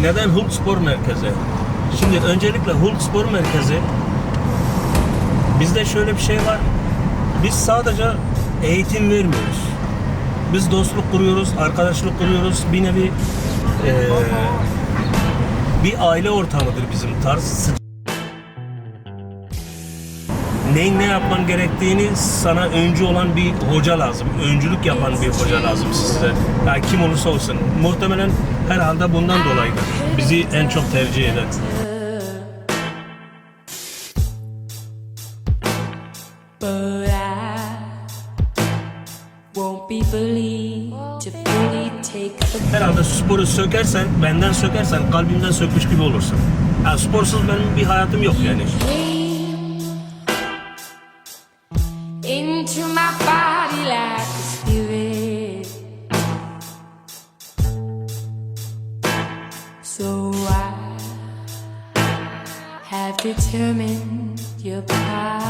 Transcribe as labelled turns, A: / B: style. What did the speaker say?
A: Neden Hulk Spor Merkezi? Şimdi öncelikle Hulk Spor Merkezi bizde şöyle bir şey var. Biz sadece eğitim vermiyoruz. Biz dostluk kuruyoruz, arkadaşlık kuruyoruz. Bir nevi eee, bir aile ortamıdır bizim tarz. Sı- Neyin ne yapman gerektiğini sana öncü olan bir hoca lazım. Öncülük yapan bir hoca lazım size. Yani kim olursa olsun. Muhtemelen herhalde bundan dolayıdır. Bizi en çok tercih eden.
B: But I won't be believed to fully take the
A: Herhalde sporu sökersen, benden sökersen kalbimden sökmüş gibi olursun. Yani sporsuz benim bir hayatım yok yani.
B: Into my body like a spirit. So I have determined your name.